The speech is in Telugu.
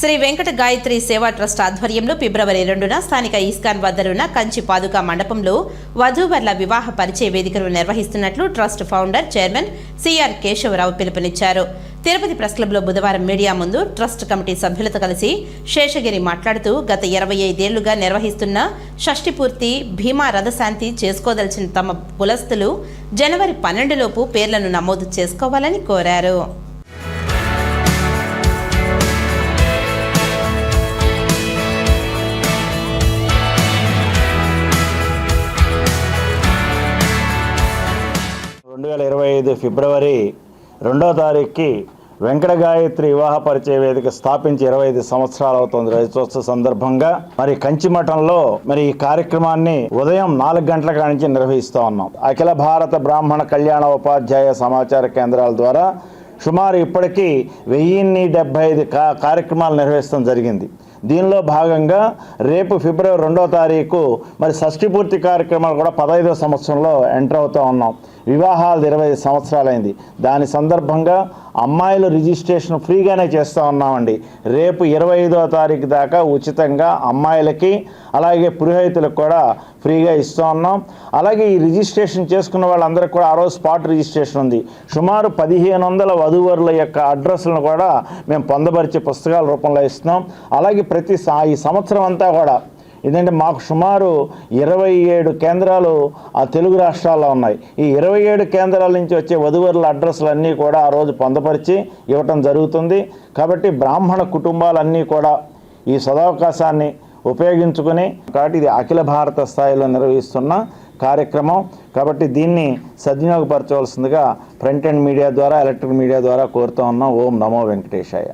శ్రీ వెంకట గాయత్రి సేవా ట్రస్ట్ ఆధ్వర్యంలో ఫిబ్రవరి రెండున స్థానిక ఇస్కాన్ వద్దనున్న కంచి పాదుకా మండపంలో వధూవర్ల వివాహ పరిచయ వేదికను నిర్వహిస్తున్నట్లు trust founder chairman CR Keshavarao పిలుపునిచ్చారు. తిరుపతి ప్రెస్ క్లబ్లో బుధవారం మీడియా ముందు ట్రస్ట్ కమిటీ సభ్యులతో కలిసి శేషగిరి మాట్లాడుతూ గత ఇరవై ఐదేళ్ళుగా నిర్వహిస్తున్న షష్టిపూర్తి భీమా రథశాంతి చేసుకోదలిచిన తమ కులస్తులు జనవరి పన్నెండులోపు పేర్లను నమోదు చేసుకోవాలని కోరారు. వేల ఇరవై ఐదు ఫిబ్రవరి రెండో తారీఖుకి వెంకట గాయత్రి వివాహ పరిచయ వేదిక స్థాపించి ఇరవై ఐదు సంవత్సరాలు అవుతుంది. రజతోత్సవ సందర్భంగా మరి కంచిమఠంలో మరి ఈ కార్యక్రమాన్ని ఉదయం నాలుగు గంటల నుంచి నిర్వహిస్తూ ఉన్నాం. అఖిల భారత బ్రాహ్మణ కళ్యాణ ఉపాధ్యాయ సమాచార కేంద్రాల ద్వారా సుమారు ఇప్పటికీ వెయ్యిన్ని డెబ్బై ఐదు కార్యక్రమాలు నిర్వహించడం జరిగింది. దీనిలో భాగంగా రేపు ఫిబ్రవరి రెండో తారీఖు మరి షష్ఠి పూర్తి కార్యక్రమాలు కూడా పదహైదో సంవత్సరంలో ఎంటర్ అవుతూ ఉన్నాం. వివాహాలు ఇరవై ఐదు సంవత్సరాలైంది. దాని సందర్భంగా అమ్మాయిల రిజిస్ట్రేషన్ ఫ్రీగానే చేస్తూ ఉన్నామండి. రేపు ఇరవై ఐదో తారీఖు దాకా ఉచితంగా అమ్మాయిలకి అలాగే పురోహితులకు కూడా ఫ్రీగా ఇస్తూ ఉన్నాం. అలాగే ఈ రిజిస్ట్రేషన్ చేసుకున్న వాళ్ళందరికీ కూడా ఆ రోజు స్పాట్ రిజిస్ట్రేషన్ ఉంది. సుమారు పదిహేను వందల వధువరుల యొక్క అడ్రస్లను కూడా మేము పొందపరిచే పుస్తకాల రూపంలో ఇస్తున్నాం. అలాగే ప్రతి సా- ఈ సంవత్సరం అంతా కూడా ఎందుకంటే మాకు సుమారు ఇరవై ఏడు కేంద్రాలు ఆ తెలుగు రాష్ట్రాల్లో ఉన్నాయి. ఈ ఇరవై ఏడు కేంద్రాల నుంచి వచ్చే వధువరుల అడ్రస్లు అన్నీ కూడా ఆ రోజు పొందపరిచి ఇవ్వటం జరుగుతుంది. కాబట్టి బ్రాహ్మణ కుటుంబాలన్నీ కూడా ఈ సదవకాశాన్ని ఉపయోగించుకుని కాబట్టి ఇది అఖిల భారత స్థాయిలో నిర్వహిస్తున్న కార్యక్రమం. కాబట్టి దీన్ని సద్వినియోగపరచవలసిందిగా ప్రింట్ అండ్ మీడియా ద్వారా ఎలక్ట్రిక్ మీడియా ద్వారా కోరుతూ ఉన్నాం. ఓం నమో వెంకటేశాయ.